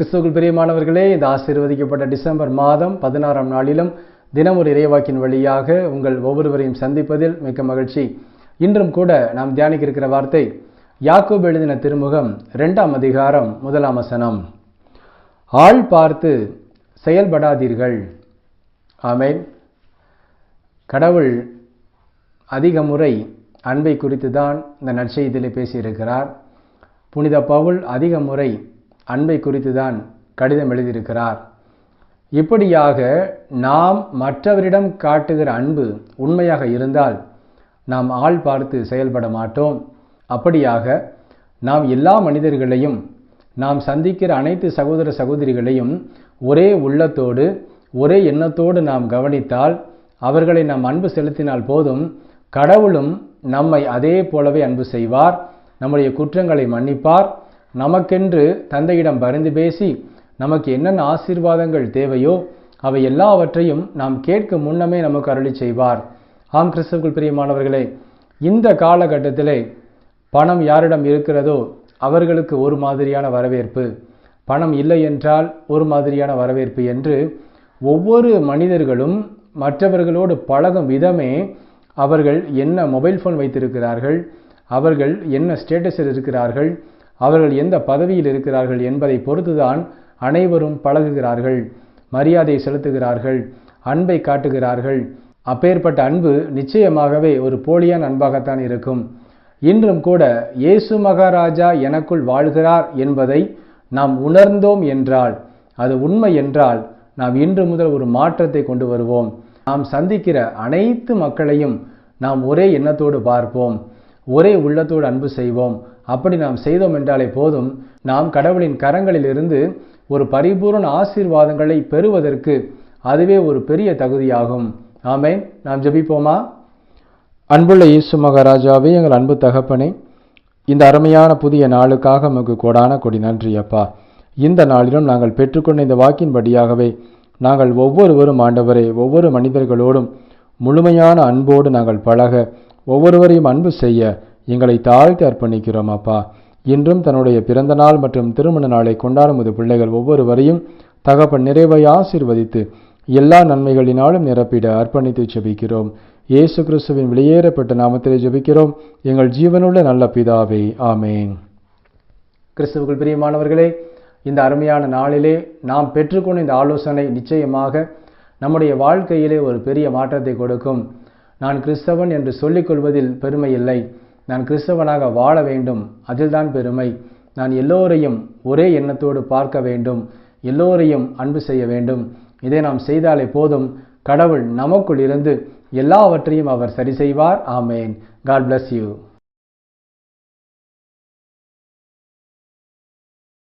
கிறிஸ்துவுக்குள் பிரியமானவர்களே இந்த ஆசீர்வதிக்கப்பட்ட டிசம்பர் மாதம் பதினாறாம் நாளிலும் தினமொரு இறைவாக்கின் வழியாக உங்கள் ஒவ்வொருவரையும் சந்திப்பதில் மிக்க மகிழ்ச்சி. இன்றும் கூட நாம் தியானிக்க இருக்கிற வார்த்தை யாக்கோபு எழுதின திருமுகம் ரெண்டாம் அதிகாரம் முதலாம் வசனம். ஆள் பார்த்து செயல்படாதீர்கள். ஆமென். கடவுள் அதிக முறை அன்பை குறித்து தான் இந்த நற்செய்தியில் பேசியிருக்கிறார். புனித பவுல் அதிக முறை அன்பை குறித்து தான் கடிதம் எழுதியிருக்கிறார். இப்படியாக நாம் மற்றவரிடம் காட்டுகிற அன்பு உண்மையாக இருந்தால் நாம் ஆள் பார்த்து செயல்பட மாட்டோம். அப்படியாக நாம் எல்லா மனிதர்களையும் நாம் சந்திக்கிற அனைத்து சகோதர சகோதரிகளையும் ஒரே உள்ளத்தோடு ஒரே எண்ணத்தோடு நாம் கவனித்தால் அவர்களை நாம் அன்பு செலுத்தினால் போதும் கடவுளும் நம்மை அதே போலவே அன்பு செய்வார் நம்முடைய குற்றங்களை மன்னிப்பார் நமக்கென்று தந்தையிடம் பரிந்து பேசி நமக்கு என்னென்ன ஆசீர்வாதங்கள் தேவையோ அவை எல்லாவற்றையும் நாம் கேட்கும் முன்னமே நமக்கு அருளி செய்வார். ஆம் கிறிஸ்துவுக்குள் பிரியமானவர்களே இந்த காலகட்டத்திலே பணம் யாரிடம் இருக்கிறதோ அவர்களுக்கு ஒரு மாதிரியான வரவேற்பு. பணம் இல்லை என்றால் ஒரு மாதிரியான வரவேற்பு என்று ஒவ்வொரு மனிதர்களும் மற்றவர்களோடு பழகும் விதமே அவர்கள் என்ன மொபைல் ஃபோன் வைத்திருக்கிறார்கள் அவர்கள் என்ன ஸ்டேட்டஸில் இருக்கிறார்கள் அவர்கள் எந்த பதவியில் இருக்கிறார்கள் என்பதை பொறுத்துதான் அனைவரும் பழகுகிறார்கள் மரியாதை செலுத்துகிறார்கள் அன்பை காட்டுகிறார்கள். அப்பேற்பட்ட அன்பு நிச்சயமாகவே ஒரு போலியான அன்பாகத்தான் இருக்கும். இன்றும் கூட இயேசு மகாராஜா எனக்குள் வாழ்கிறார் என்பதை நாம் உணர்ந்தோம் என்றால் அது உண்மை என்றால் நாம் இன்று முதல் ஒரு மாற்றத்தை கொண்டு வருவோம். நாம் சந்திக்கிற அனைத்து மக்களையும் நாம் ஒரே எண்ணத்தோடு பார்ப்போம். ஒரே உள்ளத்தோடு அன்பு செய்வோம். அப்படி நாம் செய்தோம் என்றாலே போதும். நாம் கடவுளின் கரங்களிலிருந்து ஒரு பரிபூர்ண ஆசீர்வாதங்களை பெறுவதற்கு அதுவே ஒரு பெரிய தகுதியாகும். ஆமே நாம் ஜெபிப்போமா? அன்புள்ள இயேசு மகாராஜாவே எங்கள் அன்பு தகப்பனே இந்த அருமையான புதிய நாளுக்காக நமக்கு கோடான கொடி நன்றி அப்பா. இந்த நாளிலும் நாங்கள் பெற்றுக்கொண்ட இந்த வாக்கின்படியாகவே நாங்கள் ஒவ்வொருவரும் ஆண்டவரே ஒவ்வொரு மனிதர்களோடும் முழுமையான அன்போடு நாங்கள் பழக ஒவ்வொருவரையும் அன்பு செய்ய எங்களை தாழ்த்தி அர்ப்பணிக்கிறோம் அப்பா. இன்றும் தன்னுடைய பிறந்த நாள் மற்றும் திருமண நாளை கொண்டாடும் பிள்ளைகள் ஒவ்வொருவரையும் தகப்பன் நிறைவை ஆசீர்வதித்து எல்லா நன்மைகளினாலும் நிரப்பிட அர்ப்பணித்து ஜெபிக்கிறோம். இயேசு கிறிஸ்துவின் வெளியேறப்பட்ட நாமத்திலே ஜெபிக்கிறோம். எங்கள் ஜீவனுள்ள நல்ல பிதாவே ஆமேன். கிறிஸ்துவுக்குள் பிரியமானவர்களே இந்த அருமையான நாளிலே நாம் பெற்றுக்கொண்ட இந்த ஆலோசனை நிச்சயமாக நம்முடைய வாழ்க்கையிலே ஒரு பெரிய மாற்றத்தை கொடுக்கும். நான் கிறிஸ்தவன் என்று சொல்லிக் கொள்வதில் பெருமை இல்லை. நான் கிறிஸ்தவனாக வாழ வேண்டும். அதில்தான் பெருமை. நான் எல்லோரையும் ஒரே எண்ணத்தோடு பார்க்க வேண்டும். எல்லோரையும் அன்பு செய்ய வேண்டும். இதை நாம் செய்தாலே போதும். கடவுள் நமக்குள் இருந்து எல்லாவற்றையும் அவர் சரி செய்வார். ஆமேன். God bless you